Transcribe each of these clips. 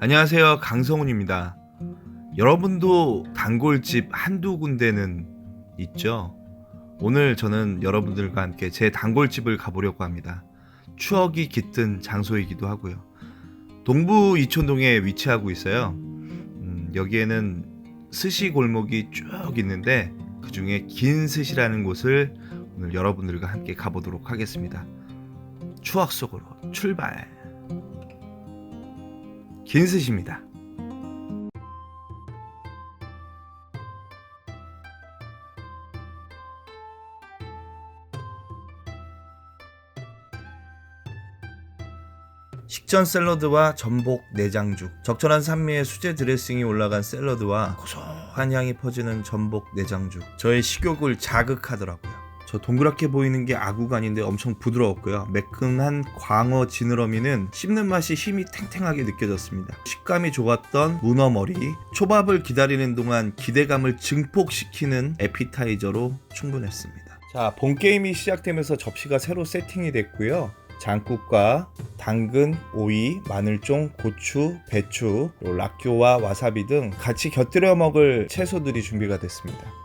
안녕하세요. 강성훈입니다. 여러분도 단골집 한두 군데는 있죠? 오늘 저는 여러분들과 함께 제 단골집을 가보려고 합니다. 추억이 깃든 장소이기도 하고요. 동부 이촌동에 위치하고 있어요. 음, 여기에는 스시 골목이 쭉 있는데 그 중에 긴 스시라는 곳을 오늘 여러분들과 함께 가보도록 하겠습니다. 추억 속으로 출발! 긴 스시입니다. 식전 샐러드와 전복 내장죽, 적절한 산미의 수제 드레싱이 올라간 샐러드와 고소한 향이 퍼지는 전복 내장죽. 저의 식욕을 자극하더라고요. 저 동그랗게 보이는 게 아구가 아닌데 엄청 부드러웠고요. 매끈한 광어 지느러미는 씹는 맛이 힘이 탱탱하게 느껴졌습니다. 식감이 좋았던 문어머리, 초밥을 기다리는 동안 기대감을 증폭시키는 에피타이저로 충분했습니다. 자, 본 게임이 시작되면서 접시가 새로 세팅이 됐고요. 장국과 당근, 오이, 마늘종, 고추, 배추, 락교와 와사비 등 같이 곁들여 먹을 채소들이 준비가 됐습니다.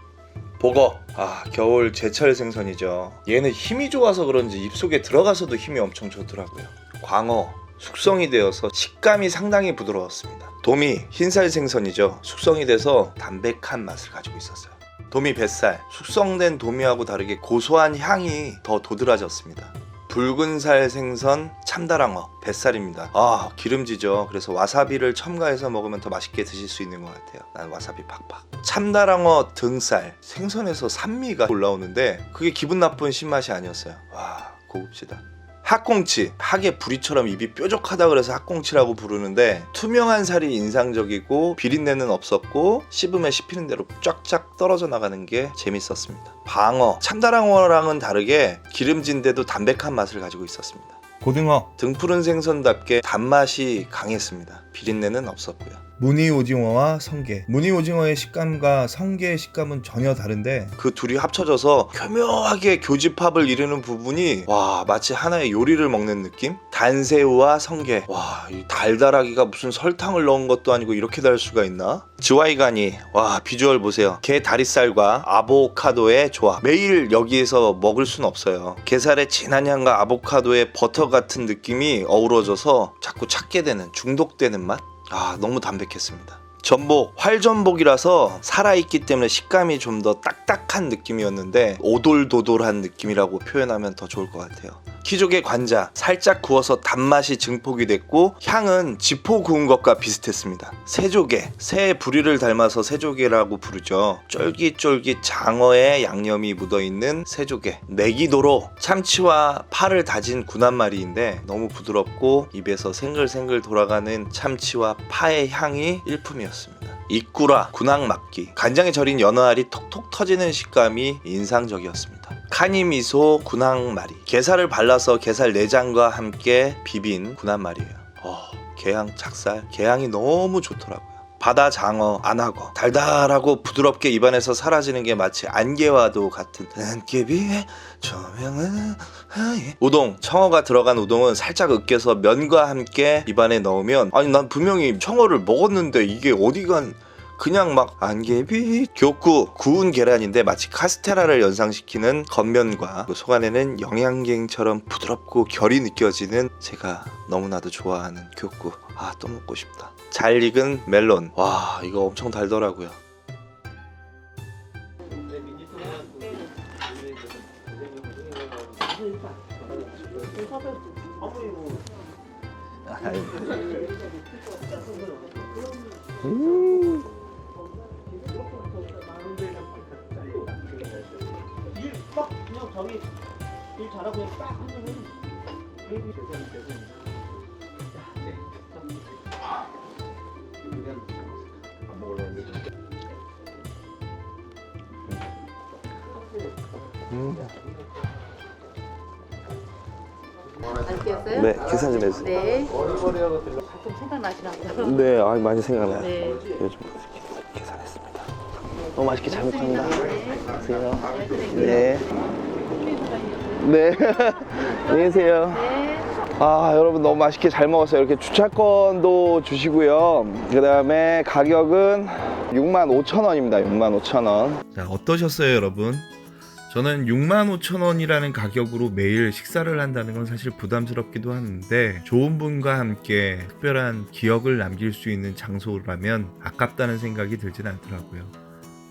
보거. 아, 겨울 제철 생선이죠. 얘는 힘이 좋아서 그런지 입속에 들어가서도 힘이 엄청 좋더라고요. 광어. 숙성이 되어서 식감이 상당히 부드러웠습니다. 도미, 흰살 생선이죠. 숙성이 돼서 담백한 맛을 가지고 있었어요. 도미 뱃살, 숙성된 도미하고 다르게 고소한 향이 더 도드라졌습니다. 붉은살 생선 참다랑어 뱃살입니다. 아 기름지죠. 그래서 와사비를 첨가해서 먹으면 더 맛있게 드실 수 있는 것 같아요. 난 와사비 팍팍. 참다랑어 등살 생선에서 산미가 올라오는데 그게 기분 나쁜 신맛이 아니었어요. 와 고급지다. 학꽁치 학의 부리처럼 입이 뾰족하다 그래서 학꽁치라고 부르는데 투명한 살이 인상적이고 비린내는 없었고 씹으면 씹히는 대로 쫙쫙 떨어져 나가는 게 재밌었습니다. 방어 참다랑어랑은 다르게 기름진데도 담백한 맛을 가지고 있었습니다 고등어. 등푸른 생선답게 단맛이 강했습니다. 비린내는 없었고요. 무늬 오징어와 성게. 무늬 오징어의 식감과 성게의 식감은 전혀 다른데 그 둘이 합쳐져서 교묘하게 교집합을 이루는 부분이 와 마치 하나의 요리를 먹는 느낌? 단새우와 성게. 와이 달달하기가 무슨 설탕을 넣은 것도 아니고 이렇게 달 수가 있나? 지와이가니 와 비주얼 보세요. 게 다리살과 아보카도의 조합. 매일 여기에서 먹을 순 없어요. 게살의 진한 향과 아보카도의 버터 같은 느낌이 어우러져서 자꾸 찾게 되는 중독되는 맛? 아 너무 담백했습니다. 전복 활전복이라서 살아있기 때문에 식감이 좀 더 딱딱한 느낌이었는데 오돌도돌한 느낌이라고 표현하면 더 좋을 것 같아요. 키조개 관자 살짝 구워서 단맛이 증폭이 됐고 향은 지포 구운 것과 비슷했습니다. 새조개 새의 부리를 닮아서 새조개라고 부르죠. 쫄깃쫄깃 장어의 양념이 묻어있는 새조개 내기도로 참치와 파를 다진 군한마리인데 너무 부드럽고 입에서 생글생글 돌아가는 참치와 파의 향이 일품이었습니다. 이꾸라, 군항막기, 간장에 절인 연어알이 톡톡 터지는 식감이 인상적이었습니다. 카니 미소 군항마리, 게살을 발라서 게살 내장과 함께 비빈 군항마리예요. 어, 게향 착살, 게향이 너무 좋더라고요. 바다 장어, 안하고 달달하고 부드럽게 입안에서 사라지는 게 마치 안개와도 같은 안개비에 조명은. 우동, 청어가 들어간 우동은 살짝 으깨서 면과 함께 입안에 넣으면 아니 난 분명히 청어를 먹었는데 이게 어디간 그냥 막 안개비 교구 구운 계란인데 마치 카스테라를 연상시키는 겉면과 그 속 안에는 영양갱처럼 부드럽고 결이 느껴지는 제가 너무나도 좋아하는 교구. 아 또 먹고 싶다. 잘 익은 멜론. 와 이거 엄청 달더라고요. 일 잘하고 그냥 딱 하면은 베이비 대선 안? 네, 계산 좀 해주세요. 네. 가끔 생각나시나 보다. 네, 아, 많이 생각나요. 네. 요즘 계산했습니다. 너무 맛있게 잘 먹습니다. 안녕하세요. 네. 네. 안녕히 계세요. 네. 아 여러분 너무 맛있게 잘 먹었어요 이렇게 주차권도 주시고요 그 다음에 가격은 65,000원입니다 65,000원 자, 어떠셨어요, 여러분? 저는 65,000원이라는 가격으로 매일 식사를 한다는 건 사실 부담스럽기도 하는데 좋은 분과 함께 특별한 기억을 남길 수 있는 장소라면 아깝다는 생각이 들진 않더라고요.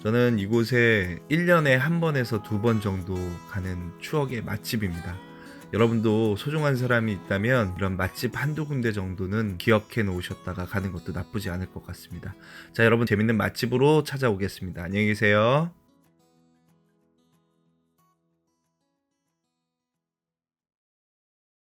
저는 이곳에 1년에 한 번에서 두 번 정도 가는 추억의 맛집입니다. 여러분도 소중한 사람이 있다면 이런 맛집 한두 군데 정도는 기억해 놓으셨다가 가는 것도 나쁘지 않을 것 같습니다. 자, 여러분 재밌는 맛집으로 찾아오겠습니다. 안녕히 계세요.